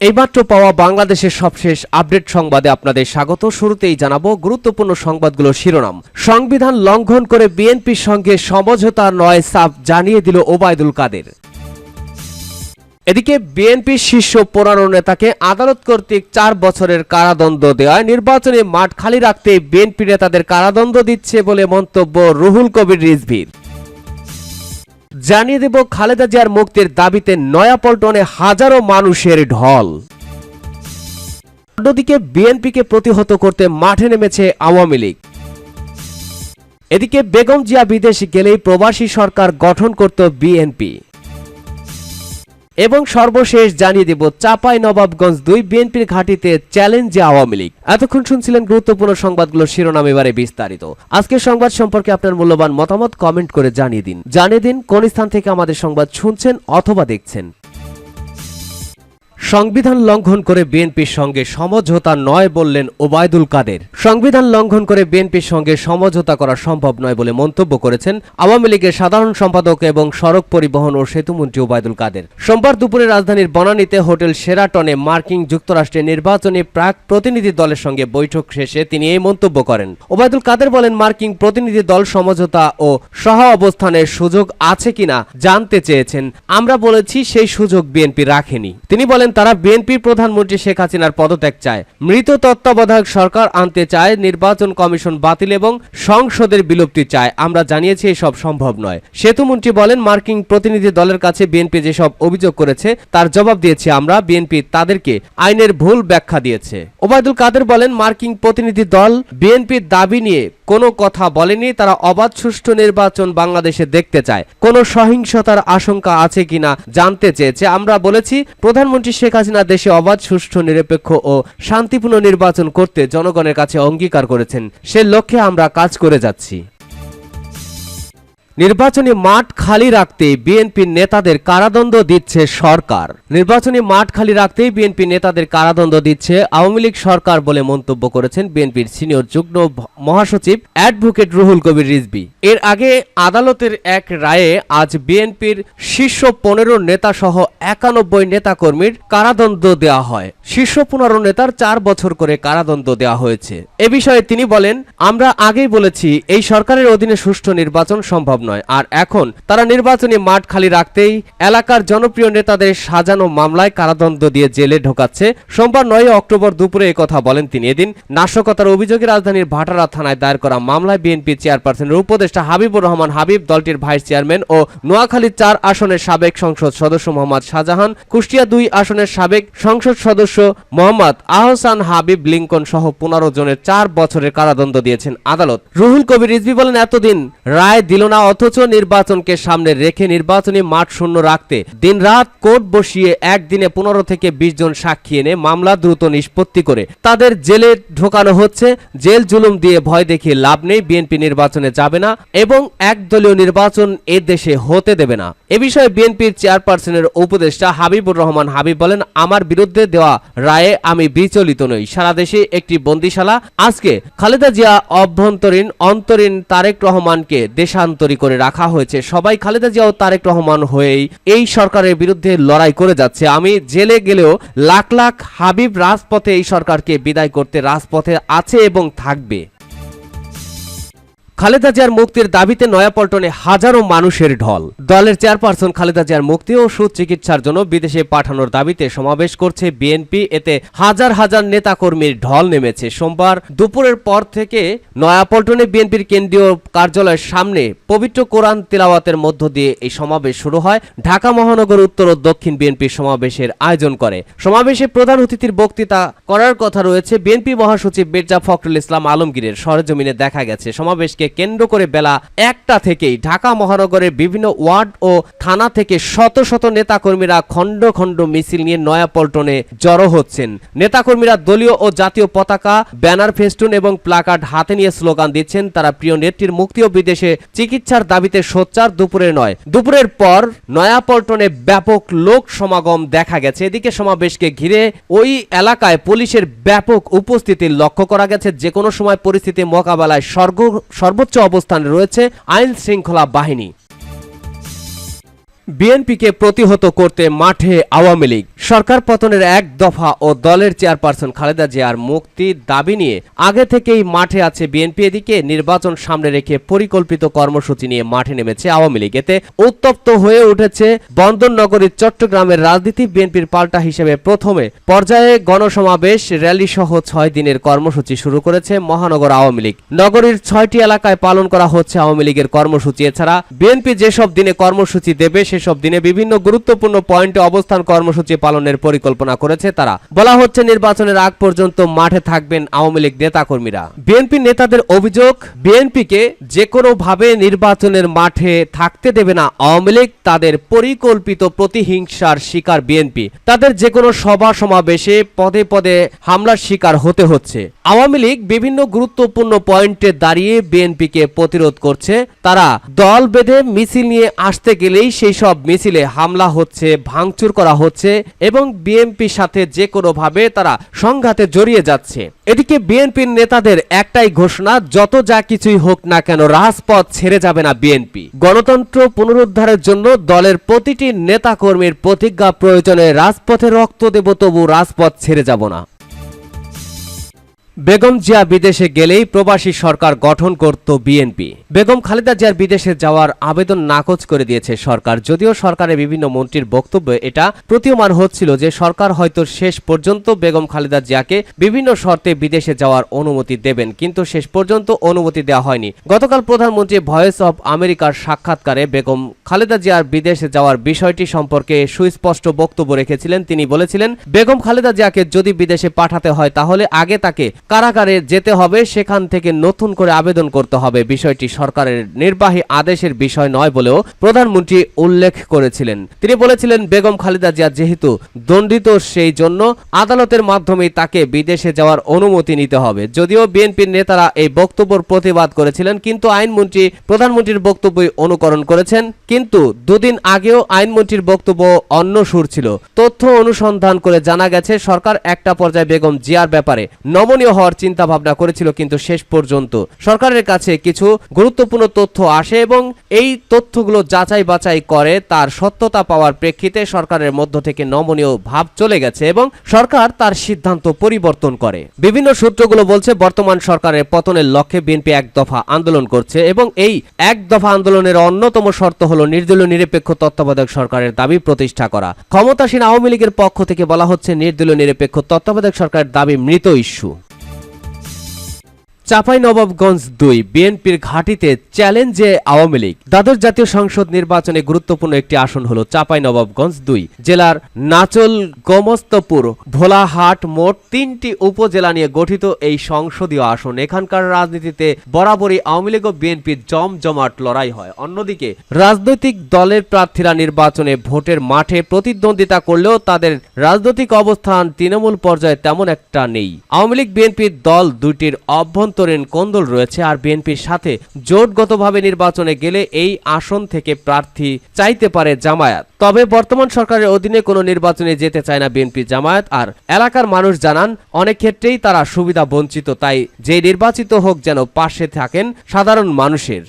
এইমাত্র পাওয়া বাংলাদেশের সবশেষ আপডেট সংবাদে আপনাদের স্বাগত। শুরুতেই জানাব গুরুত্বপূর্ণ সংবাদগুলো শিরোনাম। সংবিধান লঙ্ঘন করে বিএনপির সঙ্গে সমঝোতা নয় সাফ জানিয়ে দিল ওবায়দুল কাদের। এদিকে বিএনপির শীর্ষ পনেরো নেতাকে আদালত কর্তৃক চার বছরের কারাদণ্ড দেওয়ায় নির্বাচনে মাঠ খালি রাখতে বিএনপি নেতাদের কারাদণ্ড দিচ্ছে বলে মন্তব্য রুহুল কবির রিজভির। জানিয়ে দেব খালেদা জিয়ার মুক্তির দাবিতে নয়াপল্টনে হাজারো মানুষের ঢল। অন্যদিকে বিএনপিকে প্রতিহত করতে মাঠে নেমেছে আওয়ামী লীগ। এদিকে বেগম জিয়া বিদেশ গেলেই প্রবাসী সরকার গঠন করত বিএনপি। এবং সর্বশেষ জানিয়ে দেব, চাপাই নবাবগঞ্জ দুই বিএনপির ঘাটিতে চ্যালেঞ্জ আওয়ামী লীগ। এতক্ষণ শুনছিলেন গুরুত্বপূর্ণ সংবাদগুলো শিরোনাম, এবারে বিস্তারিত। আজকের সংবাদ সম্পর্কে আপনার মূল্যবান মতামত কমেন্ট করে জানিয়ে দিন। জানিয়ে দিন কোন স্থান থেকে আমাদের সংবাদ শুনছেন অথবা দেখছেন। সংবিধান লঙ্ঘন করে বিএনপির সঙ্গে সমঝোতা নয় বললেন ওবায়দুল কাদের। সংবিধান লঙ্ঘন করে বিএনপির সঙ্গে সমঝোতা করা সম্ভব নয় বলে মন্তব্য করেছেন আওয়ামী লীগের সাধারণ সম্পাদক এবং সড়ক পরিবহন ও সেতুমন্ত্রী ওবায়দুল কাদের। সোমবার দুপুরে রাজধানীর বনানীতে হোটেল সেরাটনে মার্কিন যুক্তরাষ্ট্রের নির্বাচনী প্রাক প্রতিনিধি দলের সঙ্গে বৈঠক শেষে তিনি এই মন্তব্য করেন। ওবায়দুল কাদের বলেন, মার্কিন প্রতিনিধি দল সমঝোতা ও সহ অবস্থানের সুযোগ আছে কিনা জানতে চেয়েছেন। আমরা বলেছি সেই সুযোগ বিএনপি রাখেনি। তিনি বলেন তারা বিএনপির প্রধানমন্ত্রী শেখ হাসিনার পদত্যাগ চায়। মৃত তত্ত্বাবধায়ক সরকার আনতে চায়, নির্বাচন কমিশন বাতিল এবং সংসদের বিলুপ্তি চায়। আমরা জানিয়েছি এসব সম্ভব নয়। সেতুমন্ত্রী বলেন, মার্কিন প্রতিনিধি দলের কাছে বিএনপি যেসব অভিযোগ করেছে, তার জবাব দিয়েছি আমরা। বিএনপি তাদেরকে আইনের ভুল ব্যাখ্যা দিয়েছে। ওবায়দুল কাদের বলেন, মার্কিন প্রতিনিধি দল বিএনপির দাবি নিয়ে কোনো কথা বলেনি। তারা অবাধ সুষ্ঠু নির্বাচন বাংলাদেশে দেখতে চায়। কোনো সহিংসতার আশঙ্কা আছে কিনা জানতে চেয়েছে। আমরা বলেছি, প্রধানমন্ত্রী শেখ হাসিনা দেশে অবাধ, সুষ্ঠু, নিরপেক্ষ ও শান্তিপূর্ণ নির্বাচন করতে জনগণের কাছে অঙ্গীকার করেছেন। সে লক্ষ্যে আমরা কাজ করে যাচ্ছি। নির্বাচনী মাঠ খালি রাখতে বিএনপি নেতাদের কারাদণ্ড দিচ্ছে সরকার। নির্বাচনী মাঠ খালি রাখতেই বিএনপি নেতাদের কারাদণ্ড দিচ্ছে আওয়ামী লীগ সরকার বলে মন্তব্য করেছেন বিএনপির সিনিয়র যুগ্ম মহাসচিব অ্যাডভোকেট রুহুল কবির রিজবি এর আগে আদালতের এক রায়ে আজ বিএনপির শীর্ষ পনেরো নেতা সহ একানব্বই নেতাকর্মীর কারাদণ্ড দেওয়া হয়। শীর্ষ পনেরো নেতার চার বছর করে কারাদণ্ড দেওয়া হয়েছে। এ বিষয়ে তিনি বলেন, আমরা আগেই বলেছি, এই সরকারের অধীনে সুষ্ঠু নির্বাচন সম্ভব নয়। আর এখন তারা নির্বাচনী মাঠ খালি রাখতেই এলাকার জনপ্রিয় নেতাদের সাজানো মামলায় কারাদণ্ড দিয়ে জেলে ঢোকাচ্ছে। সোমবার নয় অক্টোবর দুপুরে কথা বলেন তিনি। এদিন নাশকতার অভিযোগে রাজধানীর ভাটারা থানায় দায়ের করা মামলায় বিএনপি চেয়ারপারসনের উপদেষ্টা হাবিবুর রহমান হাবিব, দলটির ভাইস চেয়ারম্যান ও নোয়াখালী চার আসনের সাবেক সংসদ সদস্য মোহাম্মদ শাহজাহান, কুষ্টিয়া দুই আসনের সাবেক সংসদ সদস্য মোহাম্মদ আহসান হাবিব লিঙ্কন সহ পনেরো জনের চার বছরের কারাদণ্ড দিয়েছেন আদালত। রুহুল কবির রিজভি বলেন, এতদিন রায় দিল না অথচ নির্বাচনকে সামনে রেখে নির্বাচনী মাঠ শূন্য রাখতে দিনরাত কোর্ট বসিয়ে একদিনে পনেরো থেকে বিশ জন সাক্ষী এনে মামলা দ্রুত নিষ্পত্তি করে। তাদের জেলে ঢোকানো হচ্ছে, জেল জুলুম দিয়ে ভয় দেখিয়ে লাভ নেই, বিএনপি নির্বাচনে যাবে না এবং একদলীয় নির্বাচন এ দেশে হতে দেবে না। এ বিষয়ে বিএনপির চেয়ারপারসনের উপদেষ্টা হাবিবুর রহমান হাবিব বলেন, আমার বিরুদ্ধে দেওয়া রায়ে আমি বিচলিত নই। সারা দেশে একটি বন্দিশালা। আজকে খালেদা জিয়া অভ্যন্তরীণ অন্তরীণ তারেক রহমানকে দেশান্তরী করে রাখা হয়েছে। সবাই খালেদা জিয়া ও তারেক রহমান হয়েই এই সরকারের বিরুদ্ধে লড়াই করে যাচ্ছে। আমি জেলে গেলেও লাখ লাখ হাবিব রাজপথে এই সরকারকে বিদায় করতে রাজপথে আছে এবং থাকবে। খালেদা জিয়ার মুক্তির দাবিতে নয়াপল্টনে হাজারো মানুষের ঢল। দলের চেয়ারপারসন খালেদা জিয়ার মুক্তি ও সুচিকিৎসার জন্য বিদেশে পাঠানোর দাবিতে সমাবেশ করছে বিএনপি। এতে হাজার হাজার নেতাকর্মীর ঢল নেমেছে। সোমবার দুপুরের পর থেকে নয়াপল্টনে বিএনপির কেন্দ্রীয় কার্যালয়ের সামনে পবিত্র কোরআন তিলাওয়াতের মধ্য দিয়ে এই সমাবেশ শুরু হয়। ঢাকা মহানগর উত্তর ও দক্ষিণ বিএনপির সমাবেশের আয়োজন করে। সমাবেশে প্রধান অতিথির বক্তৃতা করার কথা রয়েছে বিএনপি মহাসচিব মির্জা ফখরুল ইসলাম আলমগীরের। সরেজমিনে দেখা গেছে। সমাবেশকে কেন্দ্র করে বেলা একটা থেকেই ঢাকা মহানগরের বিভিন্ন ওয়ার্ড ও থানা থেকে শত শত নেতাকর্মীরা খণ্ড খণ্ড মিছিল নিয়ে নয়াপল্টনে জড়ো হচ্ছেন। নেতাকর্মীরা দলীয় ও জাতীয় পতাকা, ব্যানার ফেস্টুন এবং প্লাকার্ড হাতে নিয়ে স্লোগান দিচ্ছেন। তারা প্রিয় নেত্রীর মুক্তি ও বিদেশে চিকিৎসার দাবিতে সোচ্চার দুপুরে নয়। দুপুরের পর নয়াপল্টনে ব্যাপক লোক সমাগম দেখা গেছে। এদিকে সমাবেশকে ঘিরে ওই এলাকায় পুলিশের ব্যাপক উপস্থিতি লক্ষ্য করা গেছে। যে কোনো সময় পরিস্থিতি মোকাবেলায় স্বর্গ সর্বোচ্চ অবস্থানে রয়েছে আইন শৃঙ্খলা বাহিনী। বিএনপিকে প্রতিহত করতে মাঠে আওয়ামী লীগ। সরকার পতনের এক দফা ও দলের চেয়ারপারসন খালেদা জিয়ার মুক্তির দাবি নিয়ে আগে থেকেই মাঠে আছে বিএনপি। এদিকে নির্বাচন সামনে রেখে পরিকল্পিত কর্মসূচি নিয়ে মাঠে নেমেছে আওয়ামী লীগ। এতে উত্তপ্ত হয়ে উঠেছে বন্দর নগরীর চট্টগ্রামের রাজনীতি বিএনপির পাল্টা হিসেবে প্রথমে। পর্যায়ে গণসমাবেশ র্যালি সহ ছয় দিনের কর্মসূচি শুরু করেছে মহানগর আওয়ামী লীগ। নগরীর ছয়টি এলাকায় পালন করা হচ্ছে আওয়ামী লীগের কর্মসূচি। এছাড়া বিএনপি যেসব দিনে কর্মসূচি দেবে সেসব দিনে বিভিন্ন গুরুত্বপূর্ণ পয়েন্টে অবস্থান কর্মসূচি পালনের পরিকল্পনা করেছে তারা। বলা হচ্ছে নির্বাচনের আগ পর্যন্ত মাঠে থাকবেন আওয়ামী লীগ নেতাকর্মীরা। বিএনপি নেতাদের অভিযোগ, বিএনপিকে যে কোনো ভাবে নির্বাচনের মাঠে থাকতে দেবে না আওয়ামী লীগ, তাদের পরিকল্পিত প্রতিহিংসার শিকার বিএনপি। তাদের যে কোনো সভা সমাবেশে পদে পদে হামলার শিকার হতে হচ্ছে। আওয়ামী লীগ বিভিন্ন গুরুত্বপূর্ণ পয়েন্টে দাঁড়িয়ে বিএনপিকে প্রতিরোধ করছে। তারা দল বেঁধে মিছিল নিয়ে আসতে গেলেই সেই সব মিছিলে হামলা হচ্ছে, ভাঙচুর করা হচ্ছে এবং বিএনপির সাথে যে কোনোভাবে তারা সংঘাতে জড়িয়ে যাচ্ছে। এদিকে বিএনপির নেতাদের একটাই ঘোষণা, যত যা কিছুই হোক না কেন রাজপথ ছেড়ে যাবে না বিএনপি। গণতন্ত্র পুনরুদ্ধারের জন্য দলের প্রতিটি নেতাকর্মীর প্রতিজ্ঞা প্রয়োজনে রাজপথে রক্ত দেব, তবু রাজপথ ছেড়ে যাব না। বেগম জিয়া বিদেশে গেলেই প্রবাসী সরকার গঠন করত বিএনপি। বেগম খালেদা জিয়ার বিদেশে যাওয়ার আবেদন নাকচ করে দিয়েছে সরকার। যদিও সরকারের বিভিন্ন মন্ত্রীর বক্তব্যে এটা, প্রতীয়মান হচ্ছিল যে সরকার হয়তো শেষ পর্যন্ত বেগম খালেদা জিয়াকে বিভিন্ন শর্তে বিদেশে যাওয়ার অনুমতি দেবেন, কিন্তু শেষ পর্যন্ত অনুমতি দেওয়া হয়নি। গতকাল প্রধানমন্ত্রী ভয়েস অব আমেরিকার সাক্ষাৎকারে বেগম খালেদা জিয়ার বিদেশে যাওয়ার বিষয়টি সম্পর্কে সুস্পষ্ট বক্তব্য রেখেছিলেন। তিনি বলেছিলেন, বেগম খালেদা জিয়াকে যদি বিদেশে পাঠাতে হয়, তাহলে আগে তাকে কারাগারে যেতে হবে, সেখান থেকে নতুন করে আবেদন করতে হবে। বিষয়টি সরকারের নির্বাহী আদেশের বিষয় নয় বলেও প্রধানমন্ত্রী উল্লেখ করেছিলেন। তিনি বলেছিলেন, বেগম খালেদা জিয়া যেহেতু দণ্ডিত, সেই জন্য আদালতের মাধ্যমে তাকে বিদেশে যাওয়ার অনুমতি নিতে হবে। যদিও বিএনপির নেতারা এই বক্তব্যের প্রতিবাদ করেছিলেন, কিন্তু আইনমন্ত্রী, প্রধানমন্ত্রীর বক্তব্যই অনুকরণ করেছেন। কিন্তু দুদিন আগেও আইনমন্ত্রীর বক্তব্য অন্য সুর ছিল। তথ্য অনুসন্ধান করে জানা গেছে, সরকার একটা পর্যায়ে বেগম জিয়ার ব্যাপারে নমনীয় হওয়ার চিন্তা ভাবনা করেছিল কিন্তু শেষ পর্যন্ত সরকারের কাছে কিছু গুরুত্বপূর্ণ তথ্য আসে এবং এই তথ্যগুলো যাচাই বাছাই করে তার সত্যতা পাওয়ার প্রেক্ষিতে সরকারের মধ্য থেকে নমনীয় ভাব চলে গেছে এবং সরকার তার সিদ্ধান্ত পরিবর্তন করে। বিভিন্ন সূত্রগুলো বলছে, বর্তমান সরকারের পতনের লক্ষ্যে বিএনপি এক দফা আন্দোলন করছে এবং এই এক দফা আন্দোলনের অন্যতম শর্ত হলো নির্দলীয় নিরপেক্ষ তত্ত্বাবধায়ক সরকারের দাবি প্রতিষ্ঠা করা। ক্ষমতাসীন আওয়ামী লীগের পক্ষ থেকে বলা হচ্ছে, নির্দলীয় নিরপেক্ষ তত্ত্বাবধায়ক সরকারের দাবি মৃত ইস্যু। চাঁপাইনবাবগঞ্জ দুই, বিএনপির ঘাঁটিতে চ্যালেঞ্জে আওয়ামী লীগ। দ্বাদশ জাতীয় সংসদ নির্বাচনে গুরুত্বপূর্ণ একটি আসন হল চাঁপাইনবাবগঞ্জ দুই। জেলার নাচল গমস্তপুর ভোলাহাট মোট তিনটি উপজেলা নিয়ে গঠিত এই সংসদীয় আসন। এখানকার রাজনীতিতে বরাবরই আওয়ামী লীগ ও বিএনপির জমজমাট লড়াই হয়। অন্যদিকে, রাজনৈতিক দলের প্রার্থীরা নির্বাচনে ভোটের মাঠে প্রতিদ্বন্দ্বিতা করলেও তাদের রাজনৈতিক অবস্থান তৃণমূল পর্যায়ে তেমন একটা নেই। আওয়ামী লীগ বিএনপির দল দুইটির অভ্যন্তরীণ কোন্দল রয়েছে আর বিএনপির সাথে জোটগতভাবে নির্বাচনে গেলে এই আসন থেকে প্রার্থী চাইতে পারে জামায়াত। তবে বর্তমান সরকারের অধীনে কোনো নির্বাচনে যেতে চায় না বিএনপি জামায়াত আর এলাকার মানুষ জানান, অনেক ক্ষেত্রেই তারা সুবিধা বঞ্চিত, তাই যে নির্বাচিত হোক যেন পাশে থাকেন সাধারণ মানুষের।